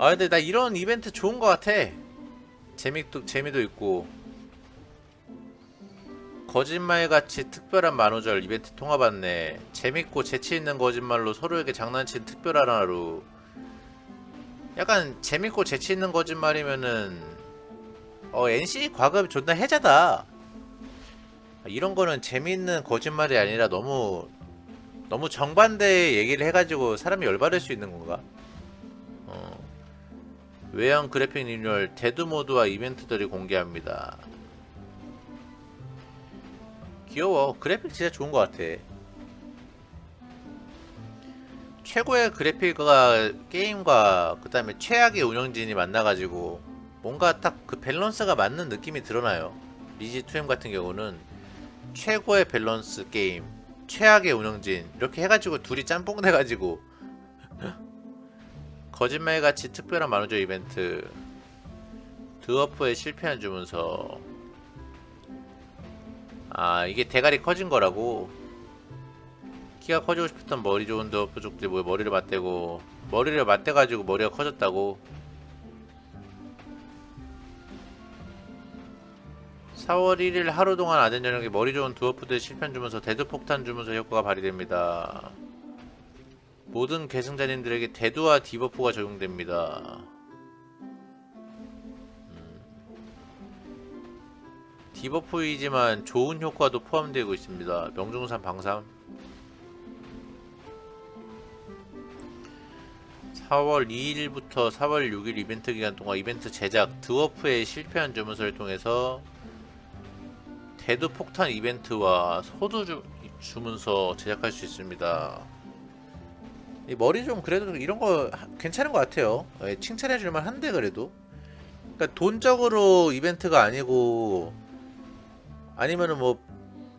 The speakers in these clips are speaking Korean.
아 근데 나 이런 이벤트 좋은 거 같아. 재미도 재미도 있고. 거짓말같이 특별한 만우절 이벤트 통합 안내 재밌고 재치있는 거짓말로 서로에게 장난친 특별한 하루. 약간 재밌고 재치있는 거짓말이면은 어 NC 과금 존나 해자다. 이런 거는 재미있는 거짓말이 아니라 너무 너무 정반대 얘기를 해가지고 사람이 열받을 수 있는 건가? 어. 외형 그래픽 리뉴얼 데드 모드와 이벤트들이 공개합니다. 귀여워. 그래픽 진짜 좋은 것 같아. 최고의 그래픽과 게임과 그 다음에 최악의 운영진이 만나가지고 뭔가 딱 그 밸런스가 맞는 느낌이 드러나요. 리지2M 같은 경우는 최고의 밸런스 게임, 최악의 운영진 이렇게 해가지고 둘이 짬뽕 돼가지고 거짓말같이 특별한 만우절 이벤트 드워프의 실패한 주문서. 아 이게 대가리 커진 거라고? 키가 커지고 싶었던 머리 좋은 드워프족들이 뭐 머리를 맞대고 머리를 맞대가지고 머리가 커졌다고? 4월 1일 하루 동안 아덴 전역에 머리 좋은 드워프들 실패한 주문서 대두폭탄 주문서 효과가 발휘됩니다. 모든 계승자님들에게 대두와 디버프가 적용됩니다. 음. 디버프이지만 좋은 효과도 포함되고 있습니다. 명중산 방삼 4월 2일부터 4월 6일 이벤트 기간 동안 이벤트 제작 드워프의 실패한 주문서를 통해서 대두 폭탄 이벤트와 소두 주, 주문서 제작할 수 있습니다. 이 머리 좀 그래도 이런 거 하- 괜찮은 것 같아요. 예, 칭찬해 줄만 한데 그래도. 그러니까 돈적으로 이벤트가 아니고 아니면은 뭐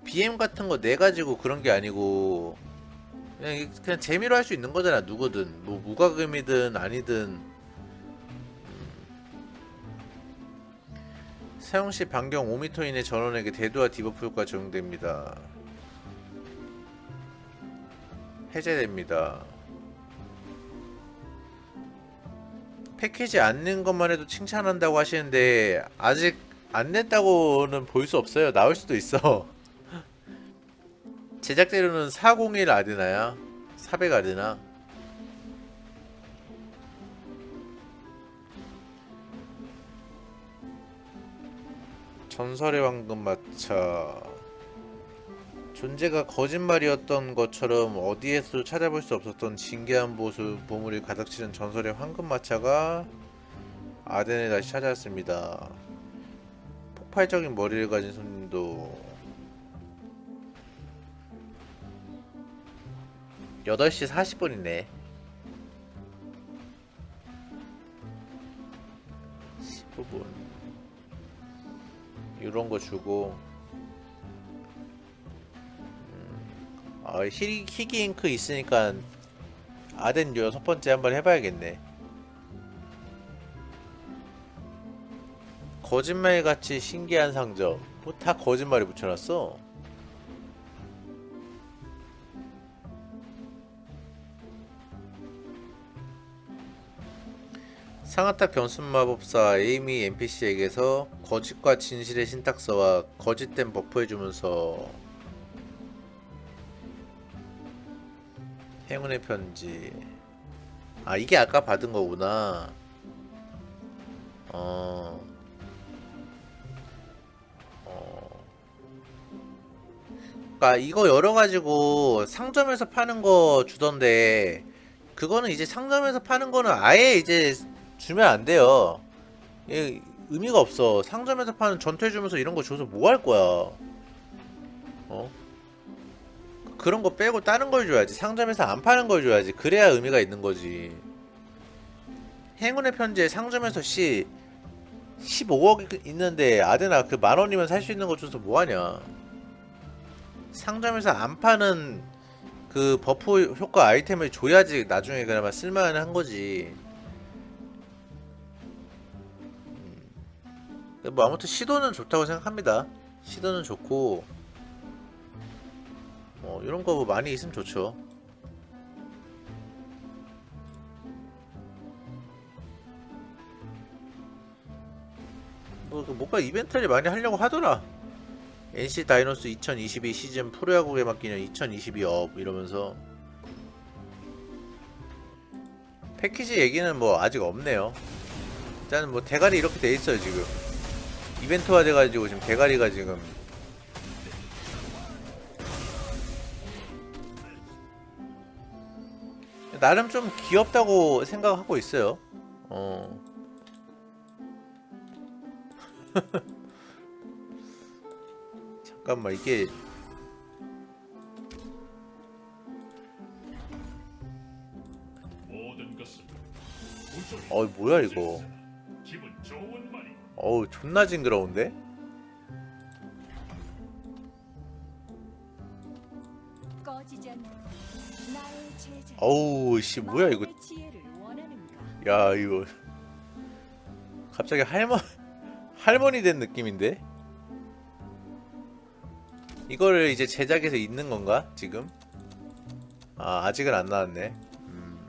BM 같은 거 내 가지고 그런 게 아니고 그냥 이- 그냥 재미로 할 수 있는 거잖아 누구든 뭐 무과금이든 아니든 사용 시 반경 5m 이내 전원에게 대두와 디버프 효과 적용됩니다. 해제됩니다. 패키지 안 낸 것만 해도 칭찬한다고 하시는데 아직 안 냈다고는 볼 수 없어요. 나올 수도 있어. 제작 재료는 401 아드나야. 400 아드나. 전설의 황금 마차. 존재가 거짓말이었던 것처럼 어디에서도 찾아볼 수 없었던 진귀한 보수 보물이 가득 치는 전설의 황금 마차가 아덴에 다시 찾아왔습니다. 폭발적인 머리를 가진 손님도 8시 40분이네. 15분. 이런 거 주고 아, 히, 희귀 잉크 있으니까 아덴 여섯 번째 한번 해봐야겠네. 거짓말 같이 신기한 상점. 뭐 다 거짓말이 붙여놨어. 상하탑 변순 마법사 에이미 NPC에게서 거짓과 진실의 신탁서와 거짓된 버프 해주면서 행운의 편지. 아, 이게 아까 받은 거구나. 어. 어. 그니까 이거 열어가지고 상점에서 파는 거 주던데, 그거는 이제 상점에서 파는 거는 아예 이제 주면 안 돼요. 이게 의미가 없어. 상점에서 파는 전투해 주면서 이런 거 줘서 뭐 할 거야. 어? 그런 거 빼고 다른 걸 줘야지. 상점에서 안 파는 걸 줘야지. 그래야 의미가 있는 거지. 행운의 편지에 상점에서 씨 15억 있는데 아데나 그 만 원이면 살 수 있는 거 줘서 뭐 하냐. 상점에서 안 파는 그 버프 효과 아이템을 줘야지 나중에 그나마 쓸만한 거지. 음. 뭐 아무튼 시도는 좋다고 생각합니다. 시도는 좋고 이런 거 많이 있으면 좋죠. 뭐 그 뭔가 이벤트를 많이 하려고 하더라. NC 다이노스 2022 시즌 프로야구 개막 기념 2022업 이러면서 패키지 얘기는 뭐 아직 없네요. 일단은 뭐 대가리 이렇게 돼 있어요 지금. 이벤트화 돼가지고 지금 대가리가 지금 나름 좀 귀엽다고 생각하고 있어요. 어. 잠깐만 이게 모든 것은 우주의 어 뭐야 이거? 어우 존나 징그러운데? 꺼지지 않는. 어우 씨 뭐야 이거? 야 이거 갑자기 할머 할머니 된 느낌인데? 이거를 이제 제작해서 있는 건가 지금? 아 아직은 안 나왔네. 음.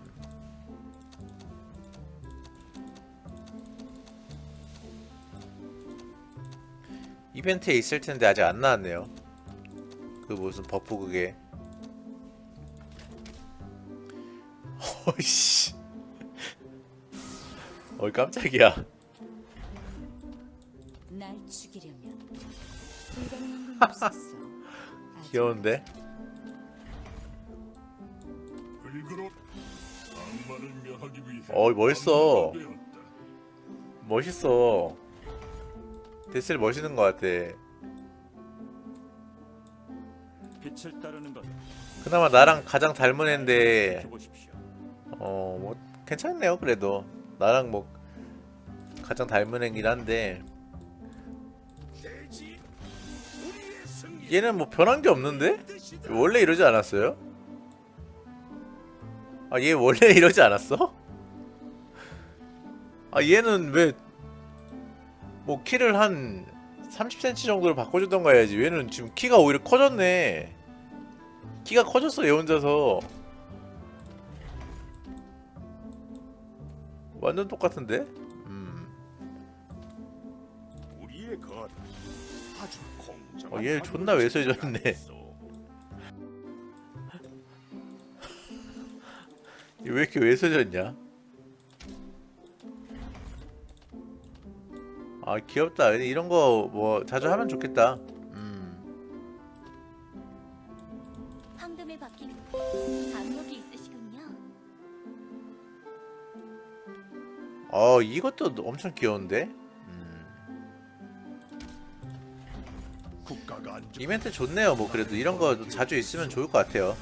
이벤트에 있을 텐데 아직 안 나왔네요. 그 무슨 버프 그게. 어이씨. 어이 깜짝이야. 날 죽이려면 불가능한 건 없었어. 아직 귀여운데? 불그로 악마를 멸하기 위해 어이, 멋있어. 멋있어. 데슬 멋있는 것 같아. 빛을 따르는 것 그나마 나랑 가장 닮은 애인데 보십시오. 어 뭐 괜찮네요 그래도. 나랑 뭐 가장 닮은 애긴 한데. 얘는 뭐 변한 게 없는데? 원래 이러지 않았어요? 아 얘 원래 이러지 않았어? 아 얘는 왜 뭐 키를 한 30cm 정도로 바꿔주던가 해야지 얘는 지금 키가 오히려 커졌네. 키가 커졌어 얘 혼자서 완전 똑같은데? 음. 우리의 것 아주 공정한 어, 얘 존나 외소해졌네. 얘왜 이렇게 왜소졌냐? 아 귀엽다. 이런 거 뭐 자주 하면 좋겠다. 음. 황금에 박힌 감목이 있으시 어 이것도 엄청 귀여운데. 음. 안전 이벤트 좋네요. 뭐 그래도 이런 거 자주 있으면 좋을 것 같아요.